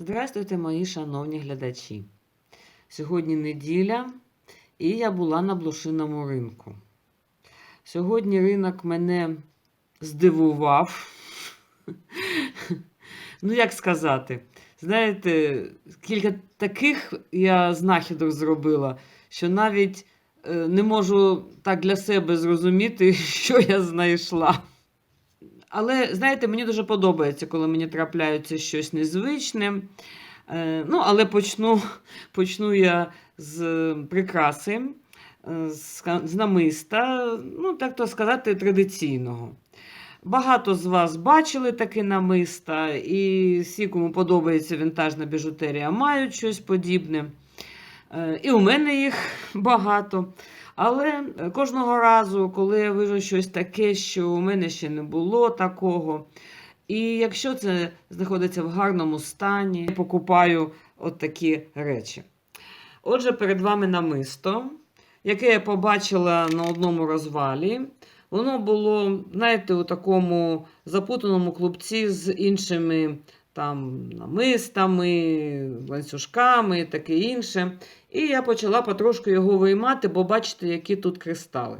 Здравствуйте, мої шановні глядачі. Сьогодні неділя, і я була на блошиному ринку. Сьогодні ринок мене здивував. Ну, як сказати, знаєте, кілька таких я знахідок зробила, що навіть е, не можу так для себе зрозуміти, що я знайшла. Але, знаєте, мені дуже подобається, коли мені трапляється щось незвичне. Е, ну, але почну, почну я з прикраси, е, з, намиста, ну, так то сказати, традиційного. Багато з вас бачили таке намиста, і всі, кому подобається вінтажна біжутерія, мають щось подібне. Е, І у мене їх багато. Але е, кожного разу, коли я вижу щось таке, що у мене ще не було такого. І якщо це знаходиться в гарному стані, я покупаю от такі речі. Отже, перед вами намисто, яке я побачила на одному розвалі. Воно було, знаєте, у такому запутаному клубці з іншими там намистами, ланцюжками і таке інше. І я почала потрошку його виймати, бо бачите, які тут кристали.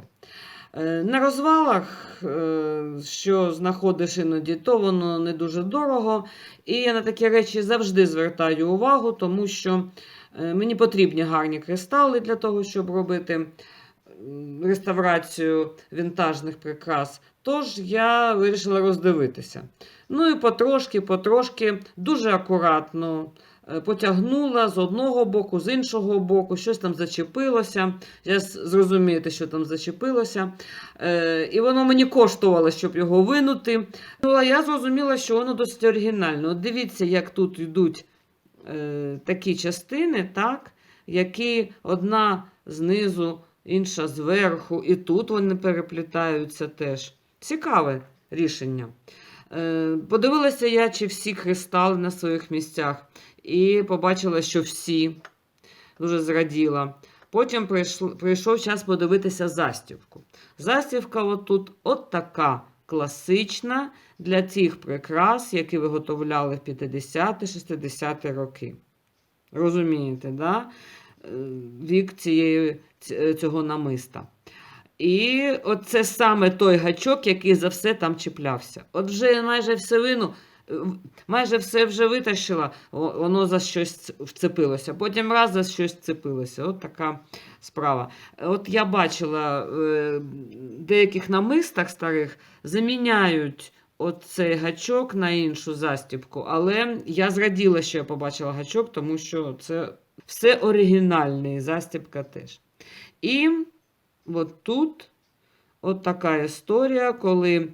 Е, На розвалах, е, що знаходиш іноді, то воно не дуже дорого. І я на такі речі завжди звертаю увагу, тому що е, мені потрібні гарні кристали для того, щоб робити реставрацію вінтажних прикрас. Тож я вирішила роздивитися. Ну і потрошки, потрошки, дуже акуратно потягнула з одного боку, з іншого боку, щось там зачепилося. Я зрозумієте, що там зачепилося. Е, і воно мені коштувало, щоб його винути. Ну, я зрозуміла, що воно досить оригінально. От дивіться, як тут йдуть е, такі частини, так, які одна знизу, інша зверху, і тут вони переплітаються теж. Цікаве рішення. Е, Подивилася я, чи всі кристали на своїх місцях, і побачила, що всі дуже зраділа. Потім прийшов час подивитися застівку. Застівка отут от така класична для цих прикрас, які виготовляли в 50-60 роки. Розумієте, да? Е, вік цієї, цього намиста. І от це саме той гачок, який за все там чіплявся. От вже майже все вину, е, в- майже все вже витащила, воно за щось вцепилося. Потім раз за щось вцепилося. От така справа. От я бачила е, деяких намистах старих заміняють оцей гачок на іншу застібку, але я зраділа, що я побачила гачок, тому що це все оригінальне, і застібка теж. І от тут от така історія, коли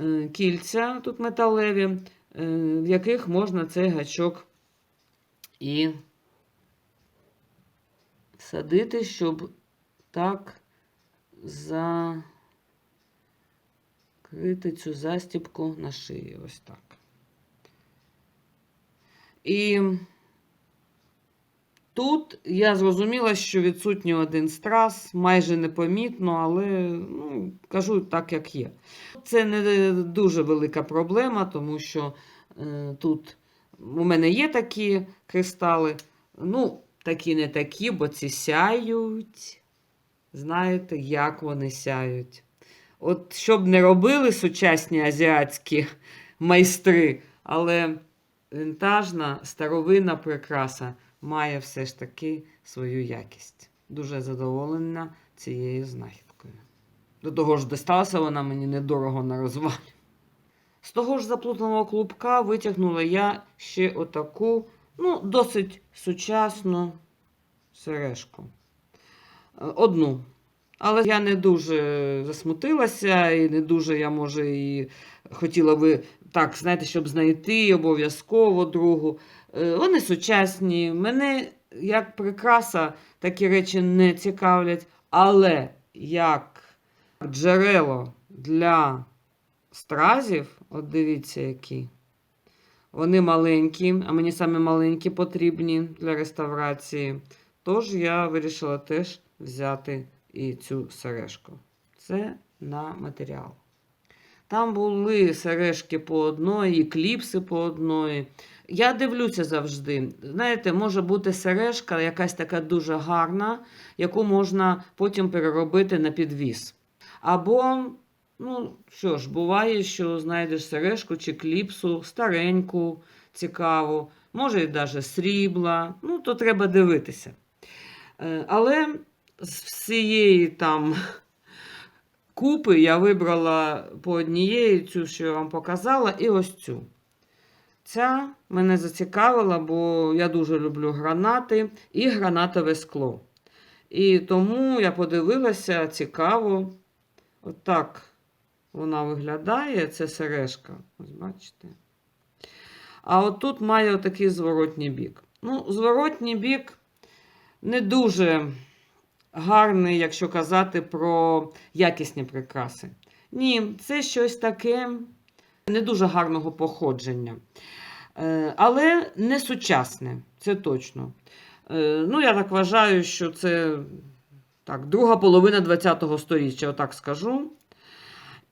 е, кільця тут металеві, в яких можна цей гачок і садити, щоб так закрити цю застіпку на шиї. Ось так. І Тут я зрозуміла, що відсутній один страс, майже непомітно, але ну, кажу так, як є. Це не дуже велика проблема, тому що е, тут у мене є такі кристали. Ну, такі не такі, бо ці сяють. Знаєте, як вони сяють. От що б не робили сучасні азіатські майстри, але вінтажна старовинна прикраса має все ж таки свою якість. Дуже задоволена цією знахідкою. До того ж, досталася вона мені недорого на розвалі. З того ж заплутаного клубка витягнула я ще отаку, ну, досить сучасну сережку. Е, Одну. Але я не дуже засмутилася, і не дуже я, може, і хотіла би так, знаєте, щоб знайти обов'язково другу. Е, Вони сучасні. Мене як прикраса такі речі не цікавлять, але як джерело для стразів, от дивіться, які. Вони маленькі, а мені саме маленькі потрібні для реставрації. Тож я вирішила теж взяти і цю сережку. Це на матеріал. Там були сережки по одної, кліпси по одної. Я дивлюся завжди. Знаєте, може бути сережка, якась така дуже гарна, яку можна потім переробити на підвіс. Або, ну що ж, буває, що знайдеш сережку чи кліпсу, стареньку, цікаву, може і навіть срібла. Ну, то треба дивитися. Е, Але з всієї там купи я вибрала по однієї цю, що я вам показала, і ось цю. Ця мене зацікавила, бо я дуже люблю гранати і гранатове скло. І тому я подивилася цікаво. Отак вона виглядає, це сережка. Ось бачите. А от тут має отакий зворотній бік. Ну, зворотній бік не дуже гарний, якщо казати про якісні прикраси. Ні, це щось таке не дуже гарного походження. Е, Але не сучасне, це точно. Е, Ну, я так вважаю, що це так, друга половина ХХ століття, отак скажу.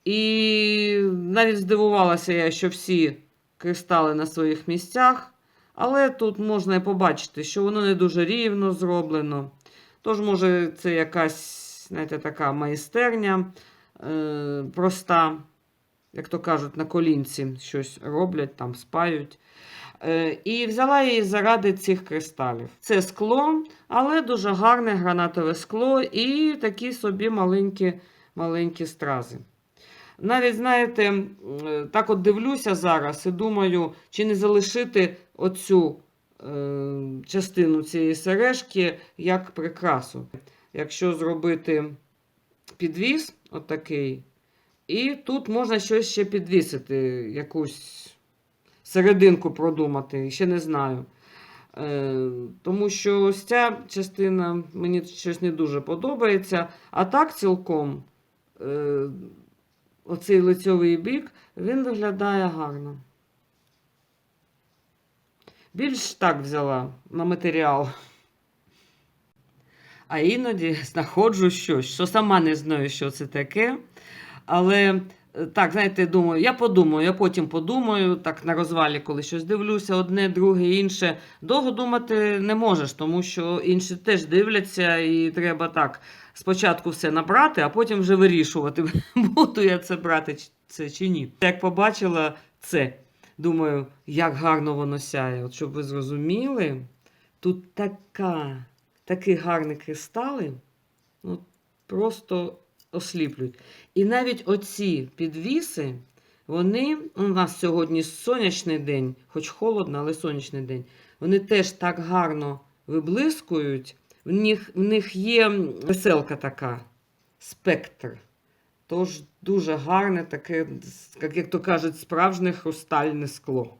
І навіть здивувалася я, що всі кристали на своїх місцях, але тут можна і побачити, що воно не дуже рівно зроблено. Тож, може, це якась, знаєте, така майстерня е, проста, як то кажуть, на колінці щось роблять, там спають. Е, і взяла її заради цих кристалів. Це скло, але дуже гарне гранатове скло і такі собі маленькі, маленькі стрази. Навіть, знаєте, е, так от дивлюся зараз і думаю, чи не залишити оцю е, частину цієї сережки як прикрасу. Якщо зробити підвіс, отакий, і тут можна щось ще підвісити, якусь серединку продумати, ще не знаю. Е, тому що ось ця частина мені щось не дуже подобається. А так цілком е, оцей лицьовий бік, він виглядає гарно. Більш так взяла на матеріал. А іноді знаходжу щось, що сама не знаю, що це таке. Але е, так, знаєте, думаю, я подумаю, я потім подумаю, так на розвалі, коли щось дивлюся, одне, друге, інше. Довго думати не можеш, тому що інші теж дивляться, і треба так спочатку все набрати, а потім вже вирішувати, буду я це брати це чи ні. Як побачила це, думаю, як гарно воно сяє. От щоб ви зрозуміли, тут така, такі гарні кристали, ну, просто осліплюють. І навіть оці підвіси, вони у нас сьогодні сонячний день, хоч холодно, але сонячний день. Вони теж так гарно виблискують. В них, в них є веселка така, спектр. Тож дуже гарне таке, як, то кажуть, справжнє хрустальне скло.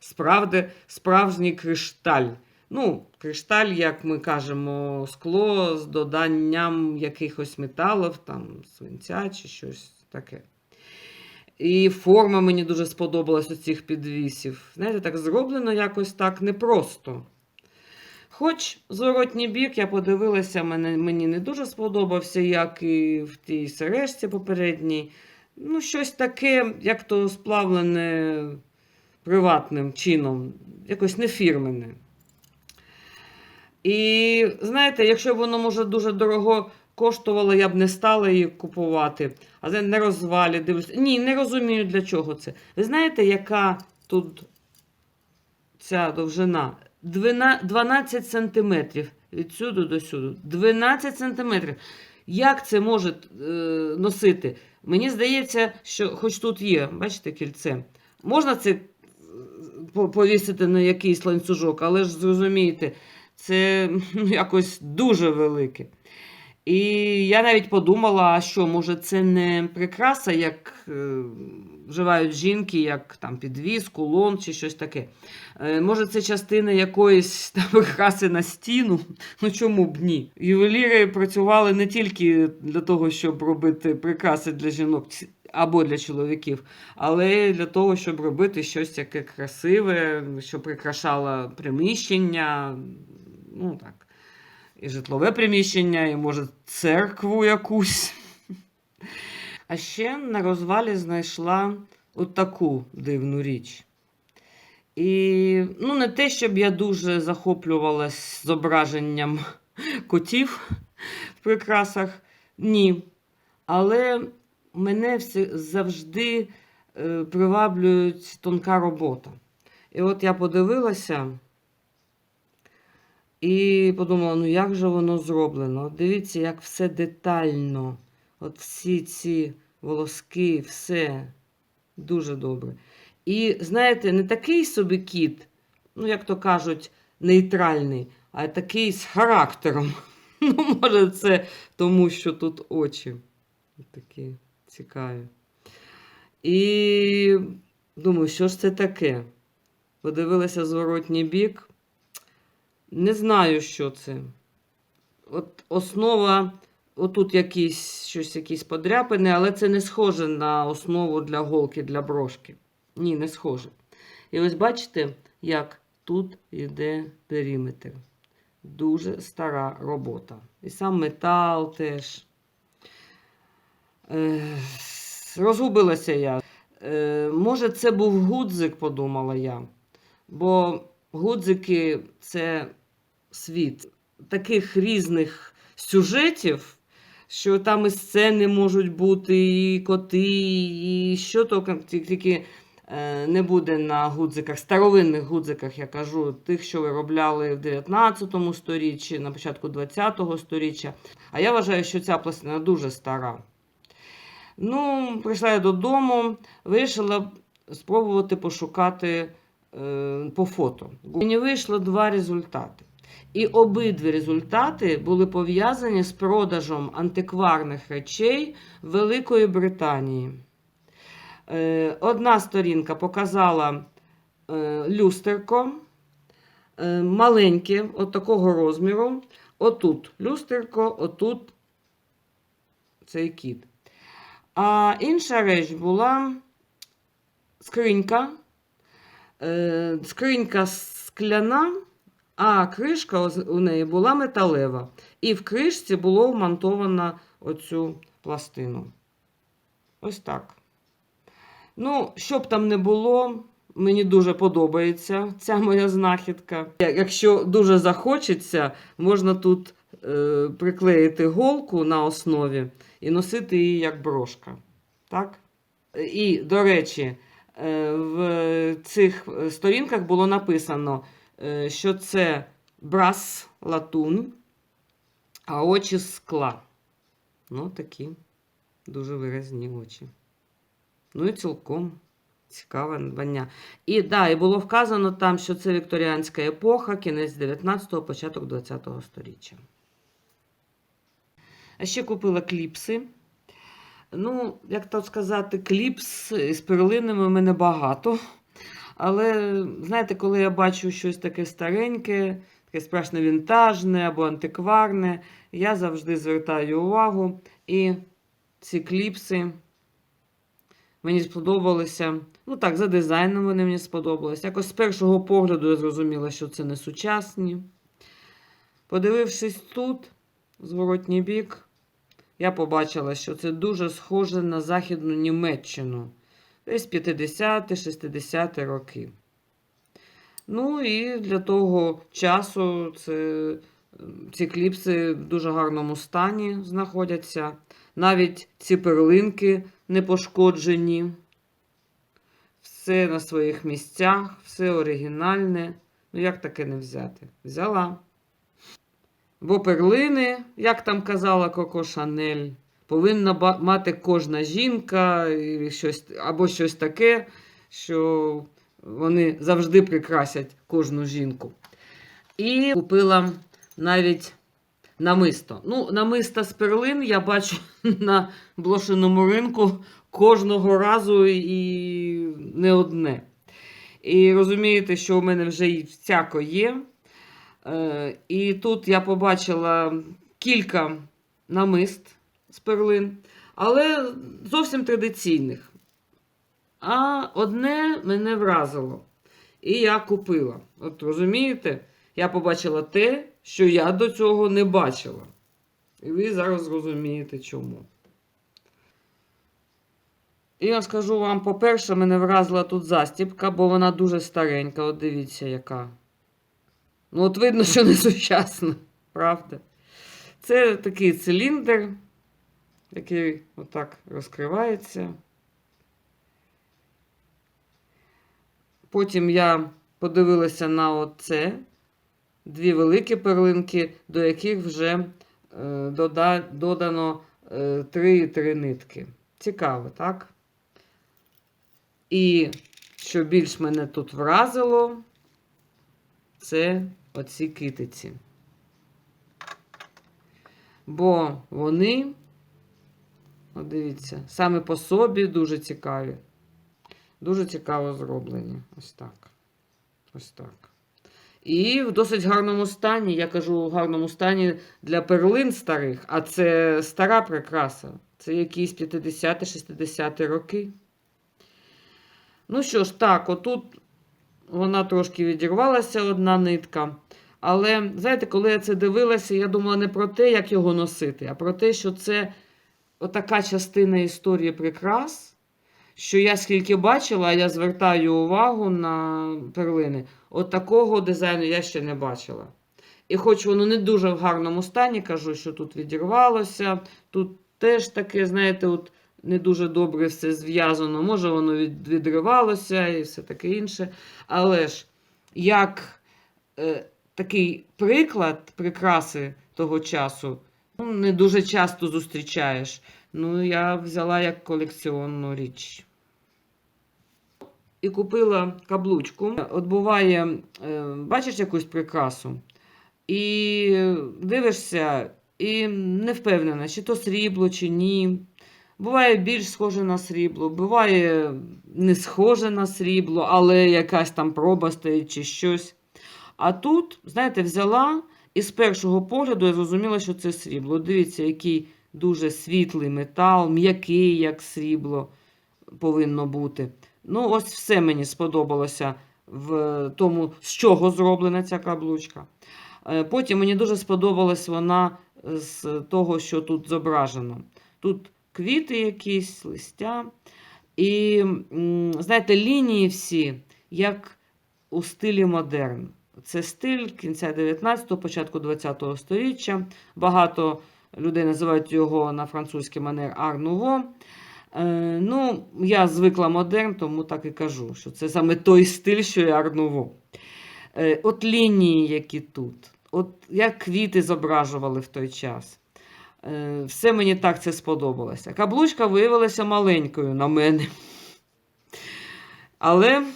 Справді, справжній кришталь. Ну, кришталь, як ми кажемо, скло з доданням якихось металів, там, свинця чи щось таке. І форма мені дуже сподобалась у цих підвісів. Знаєте, так зроблено якось так непросто. Хоч зворотній бік, я подивилася, мені не дуже сподобався, як і в тій сережці попередній. Ну, щось таке, як то сплавлене приватним чином, якось нефірменне. І знаєте, якщо воно, може, дуже дорого коштувало, я б не стала її купувати. А це не розвалі, дивлюся. Ні, не розумію, для чого це. Ви знаєте, яка тут ця довжина? 12 сантиметрів від сюди до сюди. 12 сантиметрів. Як це може е, носити? Мені здається, що хоч тут є, бачите, кільце. Можна це е, повісити на якийсь ланцюжок, але ж зрозумієте, це ну, якось дуже велике. І я навіть подумала, що, може, це не прикраса, як е, вживають жінки, як там підвіз, кулон чи щось таке. Е, може, це частина якоїсь там прикраси на стіну. Ну чому б ні? Ювеліри працювали не тільки для того, щоб робити прикраси для жінок або для чоловіків, але для того, щоб робити щось таке красиве, що прикрашало приміщення. Ну так і житлове приміщення, і, може, церкву якусь. А ще на розвалі знайшла от таку дивну річ. І ну, не те, щоб я дуже захоплювалась зображенням котів в прикрасах. Ні. Але мене завжди е, приваблюють тонка робота. І от я подивилася і подумала, ну як же воно зроблено? Дивіться, як все детально. От всі ці волоски, все дуже добре. І знаєте, не такий собі кіт, ну, як то кажуть, нейтральний, а такий з характером. Ну, може, це тому, що тут очі такі цікаві. І думаю, що ж це таке? Подивилася зворотній бік. Не знаю, що це. От основа, отут якісь, щось, якісь подряпини, але це не схоже на основу для голки, для брошки. Ні, не схоже. І ось бачите, як тут йде периметр. Дуже стара робота. І сам метал теж. Е, розгубилася я. Е, може, це був гудзик, подумала я. Бо гудзики це світ таких різних сюжетів, що там і сцени можуть бути, і коти, і що тільки, тільки е, не буде на гудзиках, старовинних гудзиках, я кажу, тих, що виробляли в 19 сторіччі, на початку 20 сторіччя. А я вважаю, що ця пластина дуже стара. Ну, прийшла я додому, вирішила спробувати пошукати е, по фото. Мені вийшло два результати. І обидві результати були пов'язані з продажем антикварних речей Великої Британії. Е, Одна сторінка показала е, люстерко е, маленьке, от такого розміру. Отут люстерко, отут цей кіт. А інша реч була скринька. Скринька скляна, а кришка у неї була металева. І в кришці було вмонтовано оцю пластину. Ось так. Ну, що б там не було, мені дуже подобається ця моя знахідка. Якщо дуже захочеться, можна тут е, приклеїти голку на основі і носити її як брошка. Так? І, до речі, е, в цих е, сторінках було написано, що це брас латун, а очі скла. Ну, такі дуже виразні очі. Ну і цілком цікаве надбання. І да, і було вказано там, що це вікторіанська епоха, кінець 19-го, початок 20-го сторіччя. А ще купила кліпси. Ну, як то сказати, кліпс з перлинами в мене багато. Але, знаєте, коли я бачу щось таке стареньке, таке справжньо вінтажне або антикварне, я завжди звертаю увагу. І ці кліпси мені сподобалися. Ну так, за дизайном вони мені сподобалися. Якось з першого погляду я зрозуміла, що це не сучасні. Подивившись тут, зворотній бік, я побачила, що це дуже схоже на Західну Німеччину. Десь 50-60 роки. Ну і для того часу це, ці кліпси в дуже гарному стані знаходяться. Навіть ці перлинки не пошкоджені. Все на своїх місцях, все оригінальне. Ну, як таке не взяти? Взяла. Бо перлини, як там казала Коко Шанель, повинна мати кожна жінка щось, або щось таке, що вони завжди прикрасять кожну жінку. І купила навіть намисто. Ну, намисто з перлин я бачу на блошиному ринку кожного разу і не одне. І розумієте, що у мене вже і всяко є. Е, І тут я побачила кілька намист з перлин, але зовсім традиційних. А одне мене вразило. І я купила. От розумієте, я побачила те, що я до цього не бачила. І ви зараз зрозумієте чому. І я скажу вам, по-перше, мене вразила тут застібка, бо вона дуже старенька. От дивіться, яка. Ну, от видно, що не сучасна, правда? Це такий циліндр, який отак розкривається. Потім я подивилася на оце. Дві великі перлинки, до яких вже е, додано е, три, три нитки. Цікаво, так? І що більш мене тут вразило, це оці китиці. Бо вони, от дивіться, саме по собі дуже цікаві. Дуже цікаво зроблені. Ось так. Ось так. І в досить гарному стані. Я кажу, в гарному стані для перлин старих, а це стара прикраса. Це якісь 50-60 роки. Ну що ж, так, отут вона трошки відірвалася одна нитка. Але, знаєте, коли я це дивилася, я думала не про те, як його носити, а про те, що це отака частина історії прикрас, що я скільки бачила, я звертаю увагу на перлини. От такого дизайну я ще не бачила. І хоч воно не дуже в гарному стані, кажу, що тут відірвалося, тут теж таке, знаєте, от не дуже добре все зв'язано. Може, воно відривалося і все таке інше. Але ж як е, такий приклад прикраси того часу, ну, не дуже часто зустрічаєш. Ну, я взяла як колекціонну річ. І купила каблучку. От буває, е, бачиш якусь прикрасу, і дивишся, і не впевнена, чи то срібло, чи ні. Буває більш схоже на срібло, буває не схоже на срібло, але якась там проба стоїть чи щось. А тут, знаєте, взяла і з першого погляду я зрозуміла, що це срібло. Дивіться, який дуже світлий метал, м'який, як срібло повинно бути. Ну, ось все мені сподобалося в тому, з чого зроблена ця каблучка. Е, Потім мені дуже сподобалась вона з того, що тут зображено. Тут квіти якісь, листя. І, знаєте, лінії всі, як у стилі модерн. Це стиль кінця 19-го, початку 20-го століття. Багато людей називають його на французький манер Ар-Нуво. Е, ну, я звикла модерн, тому так і кажу, що це саме той стиль, що і Ар-Нуво. Е, от лінії, які тут, от як квіти зображували в той час. Е, все мені так це сподобалося. Каблучка виявилася маленькою на мене. Але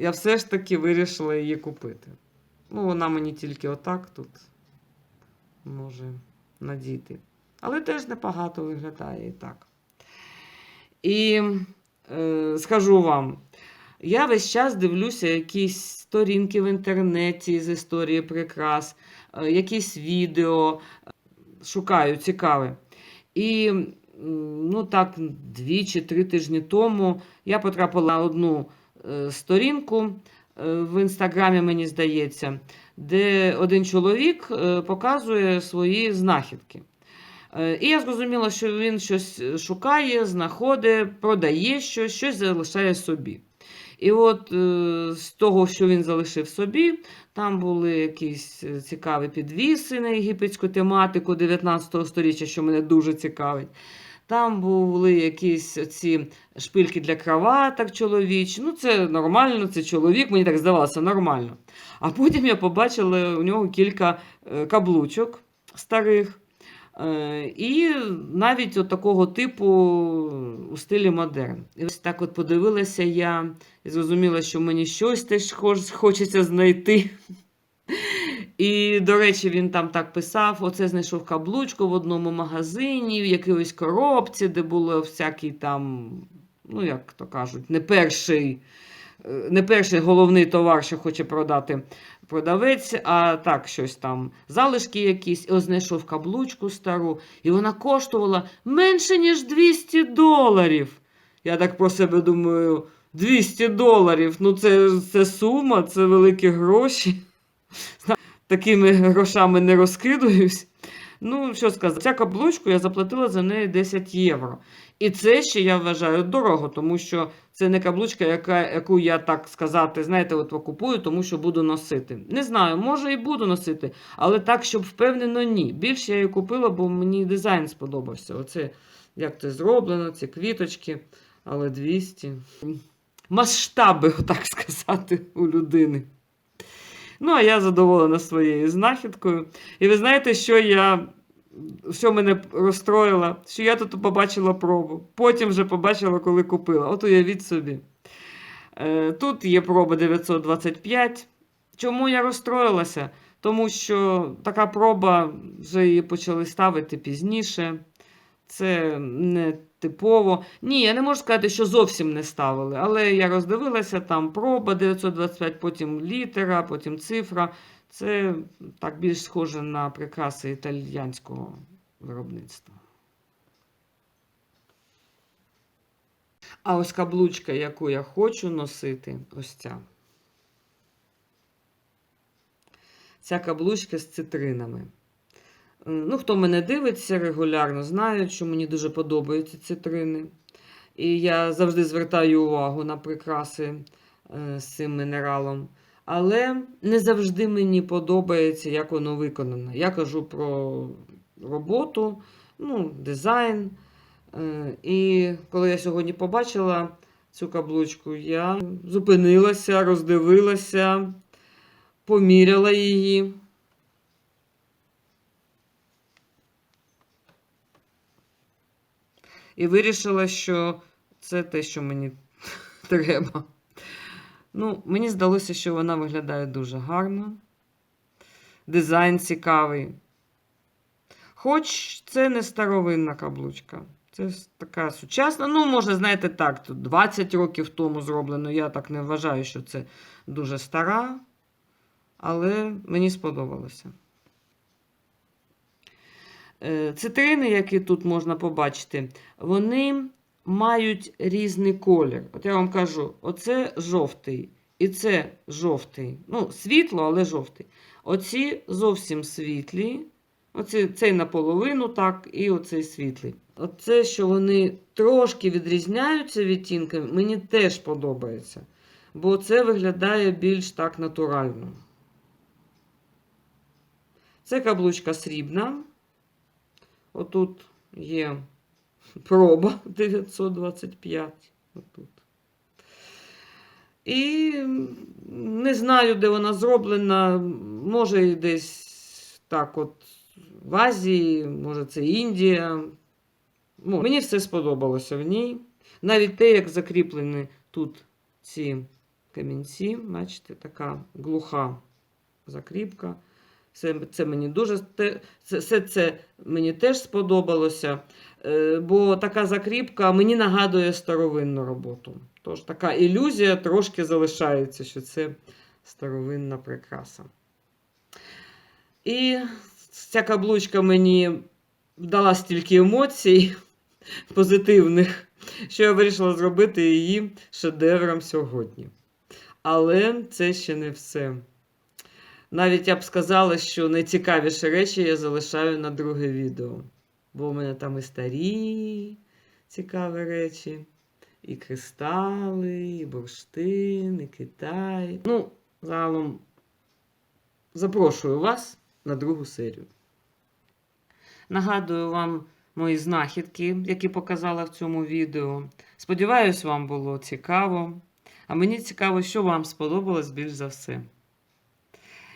я все ж таки вирішила її купити. Ну, вона мені тільки отак тут може надіти. Але теж непогато виглядає і так. І е, скажу вам, я весь час дивлюся якісь сторінки в інтернеті з історії прикрас, е, якісь відео, е, шукаю цікаве. І ну так, дві чи три тижні тому я потрапила на одну сторінку е, в інстаграмі, мені здається, де один чоловік е, показує свої знахідки. Е, І я зрозуміла, що він щось шукає, знаходить, продає щось, щось залишає собі. І от е, з того, що він залишив собі, там були якісь е, цікаві підвіси на єгипетську тематику 19 століття, що мене дуже цікавить. Там були якісь ці шпильки для кроваток чоловічі. Ну, це нормально, це чоловік, мені так здавалося, нормально. А потім я побачила у нього кілька е, каблучок старих. Е, І навіть от такого типу у стилі модерн. І ось так от подивилася я і зрозуміла, що мені щось теж хочеться знайти. І, до речі, він там так писав: оце знайшов каблучку в одному магазині, в якійсь коробці, де було всякий там, ну як то кажуть, не перший, е, не перший головний товар, що хоче продати продавець, а так щось там, залишки якісь, і знайшов каблучку стару, і вона коштувала менше, ніж 200 доларів. Я так про себе думаю, 200 доларів. Ну, це, це сума, це великі гроші. Такими грошами не розкидуюсь. Ну, що сказати, ця каблучку я заплатила за неї 10 євро. І це ще я вважаю дорого, тому що це не каблучка, яка, яку я так сказати, знаєте, от купую, тому що буду носити. Не знаю, може і буду носити, але так, щоб впевнено, ні. Більше я її купила, бо мені дизайн сподобався. Оце як це зроблено, ці квіточки, але 200. Масштаби, так сказати, у людини. Ну, а я задоволена своєю знахідкою. І ви знаєте, що я. Що мене розстроїло, що я тут побачила пробу. Потім вже побачила, коли купила. От уявіть собі. Е, Тут є проба 925. Чому я розстроїлася? Тому що така проба вже її почали ставити пізніше. Це не типово. Ні, я не можу сказати, що зовсім не ставили, але я роздивилася, там проба 925, потім літера, потім цифра. Це так більш схоже на прикраси італіянського виробництва. А ось каблучка, яку я хочу носити, ось ця. Ця каблучка з цитринами. Ну, хто мене дивиться регулярно, знають, що мені дуже подобаються цитрини. І я завжди звертаю увагу на прикраси е, з цим мінералом. Але не завжди мені подобається, як воно виконано. Я кажу про роботу, ну, дизайн. Е, І коли я сьогодні побачила цю каблучку, я зупинилася, роздивилася, поміряла її. І вирішила, що це те, що мені треба. Ну, Мені здалося, що вона виглядає дуже гарно. Дизайн цікавий. Хоч це не старовинна каблучка. Це така сучасна. Ну, може, знаєте, так, 20 років тому зроблено. Я так не вважаю, що це дуже стара. Але мені сподобалося. Е, Цитрини, які тут можна побачити, вони мають різний колір. От я вам кажу, оце жовтий. І це жовтий. Ну, світло, але жовтий. Оці зовсім світлі. Оці, цей наполовину, так, і оцей світлий. Оце, що вони трошки відрізняються відтінками, мені теж подобається. Бо це виглядає більш так натурально. Це каблучка срібна. Отут є проба 925. Отут. І не знаю, де вона зроблена. Може, і десь так, от в Азії, може, це Індія. Ну, Мені все сподобалося в ній. Навіть те, як закріплені тут ці камінці, бачите, така глуха закріпка. Це, це мені дуже все це мені теж сподобалося. Е, бо така закріпка мені нагадує старовинну роботу. Тож така ілюзія трошки залишається, що це старовинна прикраса. І ця каблучка мені дала стільки емоцій позитивних, що я вирішила зробити її шедевром сьогодні. Але це ще не все. Навіть я б сказала, що найцікавіші речі я залишаю на друге відео. Бо у мене там і старі цікаві речі, і кристали, і бурштин, і Китай. Ну, загалом запрошую вас на другу серію. Нагадую вам мої знахідки, які показала в цьому відео. Сподіваюсь, вам було цікаво. А мені цікаво, що вам сподобалось більш за все.